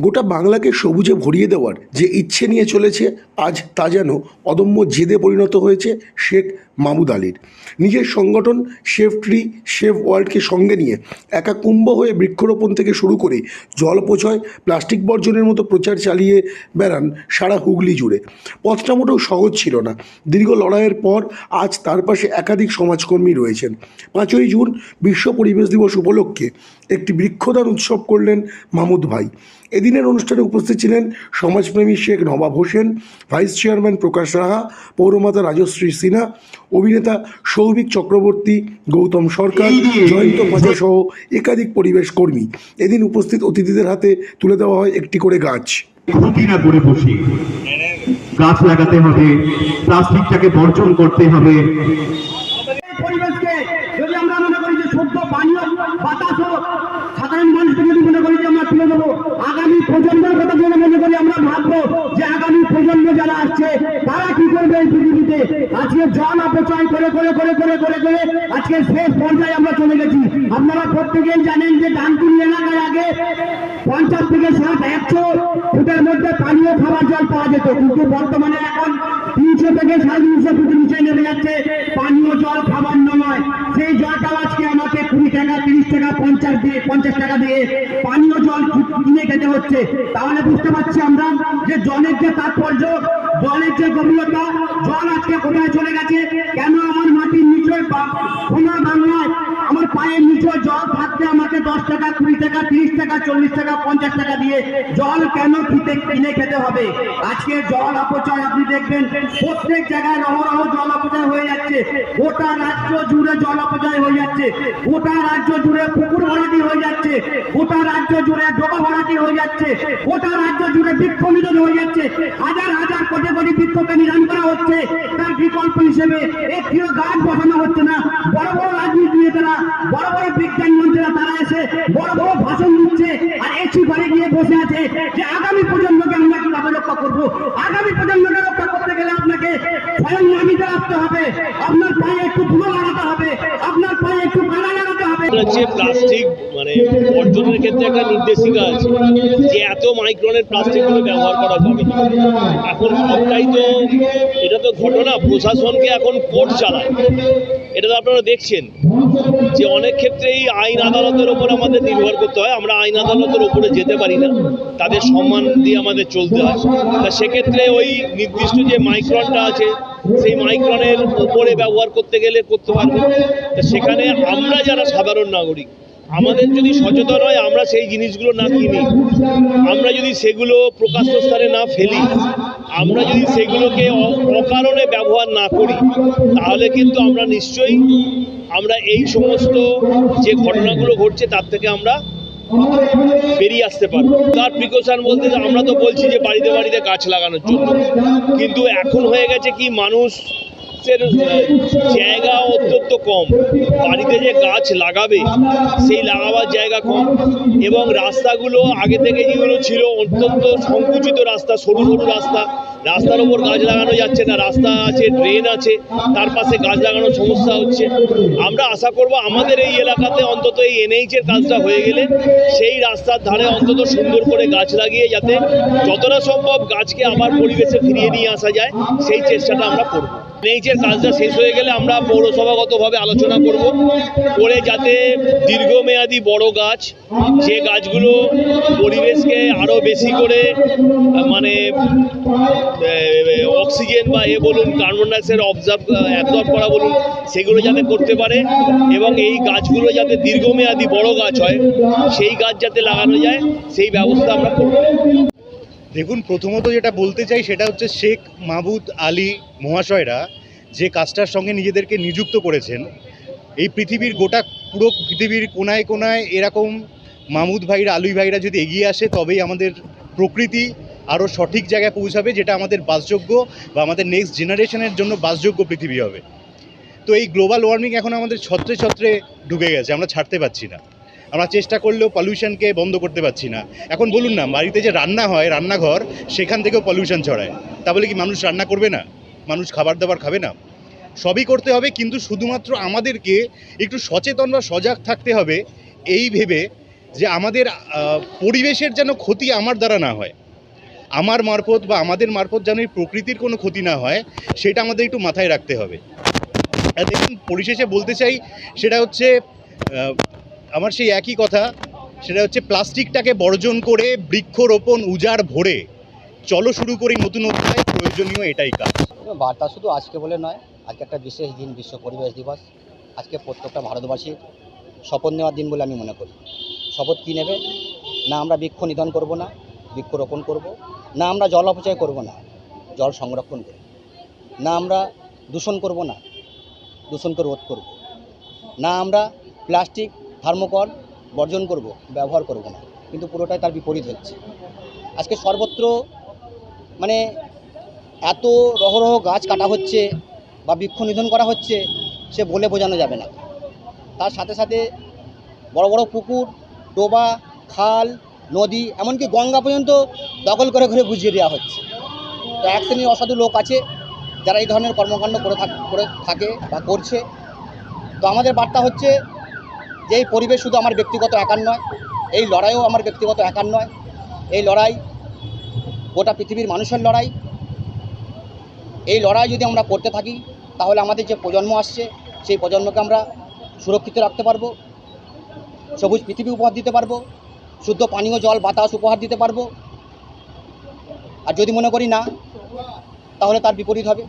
গোটা বাংলাকে সবুজে ভরিয়ে দেওয়ার যে ইচ্ছে নিয়ে চলেছে, আজ তা যেন অদম্য জেদে পরিণত হয়েছে শেখ মামুদ আলীর। নিজের সংগঠন সেফ ট্রি সেফ ওয়ার্ল্ডকে সঙ্গে নিয়ে একা কুম্ভ হয়ে বৃক্ষরোপণ থেকে শুরু করে জল অপচয় প্লাস্টিক বর্জনের মতো প্রচার চালিয়ে বেড়ান সারা হুগলি জুড়ে। পথটা মোটেও সহজ ছিল না। দীর্ঘ লড়াইয়ের পর আজ তার পাশে একাধিক সমাজকর্মী রয়েছেন। পাঁচই জুন বিশ্ব পরিবেশ দিবস উপলক্ষে একটি বৃক্ষদান উৎসব করলেন মামুদ ভাই। এদিনের অনুষ্ঠানে উপস্থিত ছিলেন সমাজপ্রেমী শেখ নবাব হোসেন, ভাইস চেয়ারম্যান প্রকাশ রাহা, পৌরমাতা রাজশ্রী সিনহা অভিনেতা সৌভিক চক্রবর্তী গৌতম সরকার জয়ন্ত পাজা সহ একাধিক পরিবেশ কর্মী। এদিন উপস্থিত অতিথিদের হাতে তুলে দেওয়া হয় একটি করে গাছ। না করে বসি। গাছ লাগাতে হবে প্লাস্টিকটাকে বর্জন করতে হবে। পরিবেশকে যদি আমরা মনে করি যে শুদ্ধ পানীয় বাতাস সাধারণ মানুষকে যদি মনে করি যে আমরা তুলে দেবো আগামী প্রজন্মের কথা যদি মনে করি আমরা ভাববো আজকে জল অপচয় করে করে করে করে করে করে আজকে শেষ পর্যায়ে আমরা চলে গেছি। আপনারা প্রত্যেকেই জানেন যে ডানকুনি এলাকায় আগে পঞ্চাশ থেকে ষাট, একশো ফুটের মধ্যে পানীয় খাবার জল পাওয়া যেত। কিন্তু বর্তমানে এখন তিনশো থেকে সাড়ে তিনশো ফুটের নিচে নেমে যাচ্ছে পানীয় জল, খাবার নয়। সেই জলটাও আজকে আমাকে কুড়ি টাকা, তিরিশ টাকা, পঞ্চাশ দিয়ে, পঞ্চাশ টাকা দিয়ে পানীয় জল কিনে খেতে হচ্ছে। তাহলে বুঝতে পারছি আমরা যে জলের যে তাৎপর্য জলের যে গভীরতা জল আজকে কোথায় চলে গেছে? কেন আমার মাটির নিচে বাংলায় পায়ের নিচে জল থাকতে আমাকে দশ টাকা, কুড়ি টাকা, তিরিশ টাকা, চল্লিশ টাকা, পঞ্চাশ টাকা দিয়ে জল কেন কিনে কিনে খেতে হবে? আজকে জল অপচয়, আপনি দেখবেন প্রত্যেক জায়গায় রহরহ জল অপচয় হয়ে যাচ্ছে। গোটা রাজ্য জুড়ে জল অপচয় হয়ে যাচ্ছে। গোটা রাজ্য জুড়ে পুকুর ভরাটি হয়ে যাচ্ছে। গোটা রাজ্য জুড়ে ডোবা ভরাটি হয়ে যাচ্ছে। গোটা রাজ্য জুড়ে বৃক্ষ নিধন হয়ে যাচ্ছে। হাজার হাজার, কোটি কোটি বৃক্ষকে নিধন করা হচ্ছে। তার বিকল্প হিসেবে একটিও গাছ বসানো হচ্ছে না। বড় বড় রাজনীতি নেতারা বড় বড় বিজ্ঞান মন্ত্রীরা তারা এসে বড় বড় ভাষণ দিচ্ছে। আর এসি ঘরে গিয়ে বসে আছে যে আগামী প্রজন্মকে আমরা কীভাবে রক্ষা করব? আগামী প্রজন্মকে রক্ষা করতে গেলে আপনাকে স্বয়ং নামিতে আসতে হবে। আপনার পায়ে একটু ধুলো লাগাতে হবে। আপনার পায়ে একটু কাদা লাগাতে হবে। প্লাস্টিক মানে বর্জনের ক্ষেত্রে একটা নির্দেশিকা আছে, যে এত মাইক্রনের প্লাস্টিকগুলো ব্যবহার করা যাবে। এখন সবটাই তো, এটা তো ঘটনা, প্রশাসনকে এখন কোর্ট চালায়। এটা তো আপনারা দেখছেন, যে অনেক ক্ষেত্রেই আইন আদালতের ওপর আমাদের নির্ভর করতে হয়। আমরা আইন আদালতের ওপরে যেতে পারি না, তাদের সম্মান দিয়ে আমাদের চলতে হয়। তা সেক্ষেত্রে ওই নির্দিষ্ট যে মাইক্রনটা আছে, সেই মাইক্রনের ওপরে ব্যবহার করতে গেলে করতে পারবে। তা সেখানে আমরা যারা সাধারণ নাগরিক আমাদের যদি সচেতন হয়, আমরা সেই জিনিসগুলো না কিনি। আমরা যদি সেগুলো প্রকাশ্য স্থানে না ফেলি, আমরা যদি সেগুলোকে অকারণে ব্যবহার না করি, তাহলে কিন্তু আমরা নিশ্চয়ই আমরা এই সমস্ত যে ঘটনাগুলো ঘটছে, তার থেকে আমরা বেরিয়ে আসতে পারব। তার প্রিকশন বলতে আমরা তো বলছি যে বাড়িতে বাড়িতে গাছ লাগানোর জন্য। কিন্তু এখন হয়ে গেছে কি, মানুষ জায়গা অত্যন্ত কম। বাড়িতে যে গাছ লাগাবে, সেই লাগাবার জায়গা কম। এবং রাস্তাগুলো আগে থেকে যেগুলো ছিল অত্যন্ত সংকুচিত রাস্তা, সরু সরু রাস্তা। রাস্তার ওপর গাছ লাগানো যাচ্ছে না, রাস্তা আছে ড্রেন আছে, তার পাশে গাছ লাগানোর সমস্যা হচ্ছে। আমরা আশা করব আমাদের এই এলাকাতে অন্তত এই এনএইচ এর কাজটা হয়ে গেলে সেই রাস্তার ধারে অন্তত সুন্দর করে গাছ লাগিয়ে যাতে যতটা সম্ভব গাছকে আবার পরিবেশে ফিরিয়ে নিয়ে আসা যায়, সেই চেষ্টাটা আমরা করব। এনএইচের কাজটা শেষ হয়ে গেলে আমরা পৌরসভাগতভাবে আলোচনা করব। করে যাতে দীর্ঘমেয়াদী বড় গাছ, যে গাছগুলো পরিবেশকে আরও বেশি করে মানে অক্সিজেন বা এ বলুন, কার্বন ডাইঅক্সাইড অবজার্ভ, অ্যাবজর্ব করা বলুন, সেগুলো যাতে করতে পারে এবং এই গাছগুলো যাতে দীর্ঘমেয়াদী বড় গাছ হয়, সেই গাছ যাতে লাগানো যায়, সেই ব্যবস্থা আমরা করব। দেখুন, প্রথমত যেটা বলতে চাই সেটা হচ্ছে শেখ মাহবুদ আলী মহাশয়রা যে কাজটার সঙ্গে নিজেদেরকে নিযুক্ত করেছেন, এই পৃথিবীর গোটা পুরো পৃথিবীর কোনায় কোনায় এরকম মাহমুদ ভাইরা, আলুই ভাইরা যদি এগিয়ে আসে, তবেই আমাদের প্রকৃতি আরও সঠিক জায়গায় পৌঁছাবে, যেটা আমাদের বাসযোগ্য বা আমাদের নেক্সট জেনারেশনের জন্য বাসযোগ্য পৃথিবী হবে। তো এই গ্লোবাল ওয়ার্মিং এখন আমাদের ছত্রে ছত্রে ঢুকে গেছে, আমরা ছাড়তে পারছি না। আমরা চেষ্টা করলেও পলিউশনকে বন্ধ করতে পারছি না। এখন বলুন না, বাড়িতে যে রান্না হয়, রান্নাঘর, সেখান থেকেও পলিউশন ছড়ায়। তা বলে কি মানুষ রান্না করবে না? মানুষ খাবার দাবার খাবে না? সবই করতে হবে, কিন্তু শুধুমাত্র আমাদেরকে একটু সচেতন বা সজাগ থাকতে হবে এই ভেবে যে আমাদের পরিবেশের যেন ক্ষতি আমার দ্বারা না হয়। আমার মারফত বা আমাদের মারফত যেন এই প্রকৃতির কোনো ক্ষতি না হয়, সেটা আমাদের একটু মাথায় রাখতে হবে। দেখুন, পরিশেষে বলতে চাই, সেটা হচ্ছে আমার সেই একই কথা, সেটা হচ্ছে প্লাস্টিকটাকে বর্জন করে বৃক্ষরোপণ উজাড় ভরে চলো শুরু করি নতুন অধ্যায়, প্রয়োজনীয় এটাই কাজ। বার্তা শুধু আজকে বলে নয়, আজকে একটা বিশেষ দিন, বিশ্ব পরিবেশ দিবস। আজকে প্রত্যেকটা ভারতবাসীর শপথ নেওয়ার দিন বলে আমি মনে করি। শপথ কী নেবে? না আমরা বৃক্ষ নিধন করব না, বৃক্ষরোপণ করব। না আমরা জল অপচয় করব না, জল সংরক্ষণ করব। না আমরা দূষণ করব না, দূষণকে রোধ করব। না আমরা প্লাস্টিক থার্মোকল বর্জন করব, ব্যবহার করব না। কিন্তু পুরোটাই তার বিপরীত হচ্ছে। আজকে সর্বত্র মানে এত রহরহ গাছ কাটা হচ্ছে বা বৃক্ষ নিধন করা হচ্ছে, সে বলে বোঝানো যাবে না। তার সাথে সাথে বড় বড় পুকুর, ডোবা, খাল, নদী, এমনকি গঙ্গা পর্যন্ত দখল করে করে বুঝিয়ে দেওয়া হচ্ছে। তো এক শ্রেণির অসাধু লোক আছে, যারা এই ধরনের কর্মকাণ্ড করে থাক, করে থাকে বা করছে। তো আমাদের বার্তা হচ্ছে যে এই পরিবেশ শুধু আমার ব্যক্তিগত একার নয়, এই লড়াইও আমার ব্যক্তিগত একার নয়। এই লড়াই গোটা পৃথিবীর মানুষের লড়াই। এই লড়াই যদি আমরা করতে থাকি, তাহলে আমাদের যে প্রজন্ম আসছে, সেই প্রজন্মকে আমরা সুরক্ষিত রাখতে পারব, সবুজ পৃথিবী উপহার দিতে পারব, শুদ্ধ পানীয় জল, বাতাস উপহার দিতে পারব। আর যদি মনে করি না, তাহলে তার বিপরীত হবে।